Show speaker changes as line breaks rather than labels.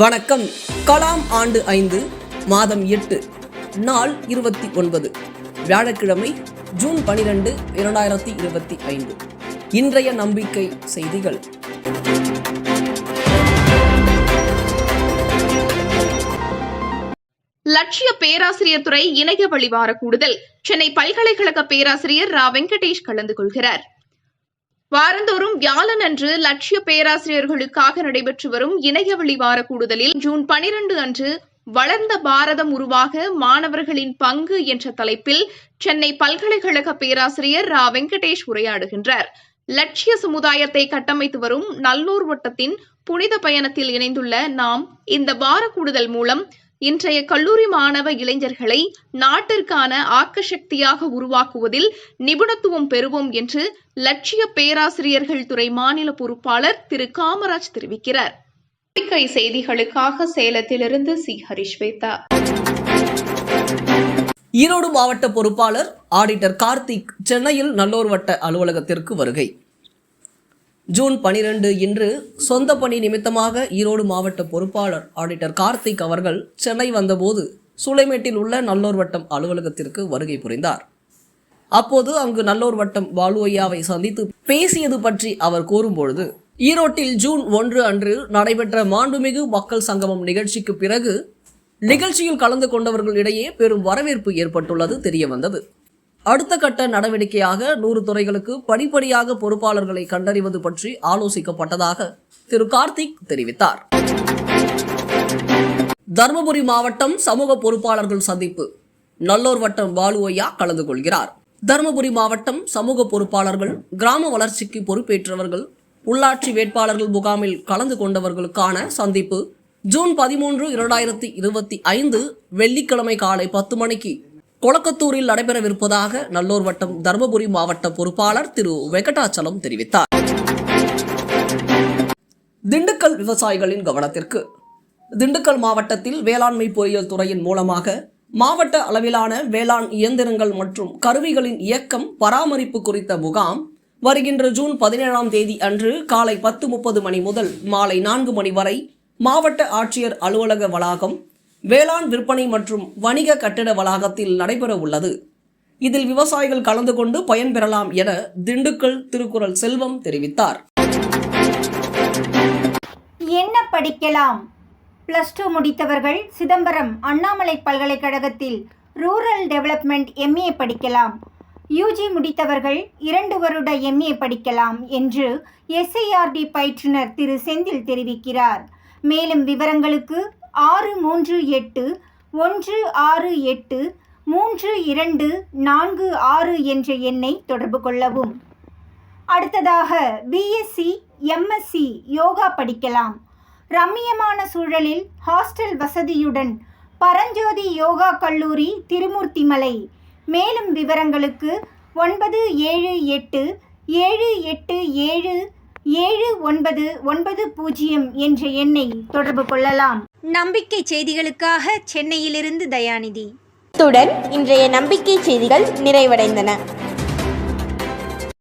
வணக்கம். கலாம் ஆண்டு ஐந்து மாதம் எட்டு நாள் இருபத்தி ஒன்பது வியாழக்கிழமை ஜூன் பனிரெண்டு இரண்டாயிரத்தி இருபத்தி ஐந்து. இன்றைய நம்பிக்கை செய்திகள்.
லட்சிய பேராசிரியர் துறை இணைய வழிவார கூடுதல். சென்னை பல்கலைக்கழக பேராசிரியர் ரா. வெங்கடேஷ் கலந்து கொள்கிறார். வாரந்தோறும் வியாழன் அன்று லட்சிய பேராசிரியர்களுக்காக நடைபெற்று வரும் இணையவழி வார கூடுதலில் ஜூன் பனிரெண்டு அன்று வளர்ந்த பாரதம் உருவாக மாணவர்களின் பங்கு என்ற தலைப்பில் சென்னை பல்கலைக்கழக பேராசிரியர் ரா. வெங்கடேஷ் உரையாடுகின்றார். லட்சிய சமுதாயத்தை கட்டமைத்து வரும் நல்லூர் வட்டத்தின் புனித பயணத்தில் இணைந்துள்ள நாம் இந்த வார கூடுதல் மூலம் இன்றைய கல்லூரி மாணவ இளைஞர்களை நாட்டிற்கான ஆக்க சக்தியாக உருவாக்குவதில் நிபுணத்துவம் பெறுவோம் என்று லட்சிய பேராசிரியர்கள் துறை மாநில பொறுப்பாளர் திரு காமராஜ் தெரிவிக்கிறார். செய்திகளுக்காக சேலத்திலிருந்து சி. ஹரிஸ்வேதா
ஈரோடு மாவட்ட பொறுப்பாளர் ஆடிட்டர் கார்த்திக் சென்னையில் நல்லோர் வட்ட அலுவலகத்திற்கு வருகை. ஜூன் பனிரெண்டு இன்று சொந்த பணி நிமித்தமாக ஈரோடு மாவட்ட பொறுப்பாளர் ஆடிட்டர் கார்த்திக் அவர்கள் சென்னை வந்தபோது சூளைமேட்டில் உள்ள நல்லோர் வட்டம் அலுவலகத்திற்கு வருகை புரிந்தார். அப்போது அங்கு நல்லோர் வட்டம் பாலுவையாவை சந்தித்து பேசியது பற்றி அவர் கூறும்பொழுது ஈரோட்டில் ஜூன் ஒன்று அன்று நடைபெற்ற மாண்புமிகு மக்கள் சங்கமம் நிகழ்ச்சிக்கு பிறகு நிகழ்ச்சியில் கலந்து கொண்டவர்களிடையே பெரும் வரவேற்பு ஏற்பட்டுள்ளது தெரிய வந்தது அடுத்த கட்ட நடவடிக்கையாக நூறு துறைகளுக்கு படிப்படியாக பொறுப்பாளர்களை கண்டறிவது பற்றி ஆலோசிக்கப்பட்டதாக திரு கார்த்திக் தெரிவித்தார். தருமபுரி மாவட்டம் சமூக பொறுப்பாளர்கள் சந்திப்பு. நல்லோர் வட்டம் பாலு கலந்து கொள்கிறார். தருமபுரி மாவட்டம் சமூக பொறுப்பாளர்கள் கிராம வளர்ச்சிக்கு பொறுப்பேற்றவர்கள் உள்ளாட்சி வேட்பாளர்கள் முகாமில் கலந்து கொண்டவர்களுக்கான சந்திப்பு. ஜூன் பதிமூன்று இரண்டாயிரத்தி இருபத்தி ஐந்து வெள்ளிக்கிழமை காலை பத்து மணிக்கு கொளக்கத்தூரில் நடைபெறவிருப்பதாக நல்லூர் வட்டம் தருமபுரி மாவட்ட பொறுப்பாளர் திரு. வெங்கடாச்சலம் தெரிவித்தார். திண்டுக்கல் விவசாயிகளின் கவனத்திற்கு. திண்டுக்கல் மாவட்டத்தில் வேளாண்மை பொறியியல் துறையின் மூலமாக மாவட்ட அளவிலான வேளாண் இயந்திரங்கள் மற்றும் கருவிகளின் இயக்கம் பராமரிப்பு குறித்த முகாம் வருகின்ற ஜூன் பதினேழாம் தேதி அன்று காலை பத்து முப்பது மணி முதல் மாலை நான்கு மணி வரை மாவட்ட ஆட்சியர் அலுவலக வளாகம் வேளாண் விற்பனை மற்றும் வணிக கட்டிட வளாகத்தில் நடைபெற உள்ளது. இதில் விவசாயிகள் கலந்து கொண்டு பயன்பெறலாம் என திண்டுக்கல் திருக்குறள் செல்வம் தெரிவித்தார்.
என்ன படிக்கலாம்? ப்ளஸ் டூ முடித்தவர்கள் சிதம்பரம் அண்ணாமலை பல்கலைக்கழகத்தில் ரூரல் டெவலப்மெண்ட் எம்ஏ படிக்கலாம். யூஜி முடித்தவர்கள் இரண்டு வருட எம்ஏ படிக்கலாம் என்று எஸ்ஐஆர்டி பயிற்றுனர் திரு செந்தில் தெரிவிக்கிறார். மேலும் விவரங்களுக்கு ஆறு மூன்று எட்டு ஒன்று ஆறு எட்டு மூன்று இரண்டு நான்கு ஆறு என்ற எண்ணை தொடர்பு கொள்ளவும். அடுத்ததாக பிஎஸ்சி எம்எஸ்சி யோகா படிக்கலாம். ரம்மியமான சூழலில் ஹாஸ்டல் வசதியுடன் பரஞ்சோதி யோகா கல்லூரி திருமூர்த்திமலை. மேலும் விவரங்களுக்கு ஒன்பது ஏழு எட்டு ஏழு எட்டு ஏழு ஏழு ஒன்பது ஒன்பது பூஜ்ஜியம் என்ற எண்ணை தொடர்பு கொள்ளலாம்.
நம்பிக்கை செய்திகளுக்காக சென்னையிலிருந்து தயாநிதி.
இத்துடன் இன்றைய நம்பிக்கை செய்திகள் நிறைவடைந்தன.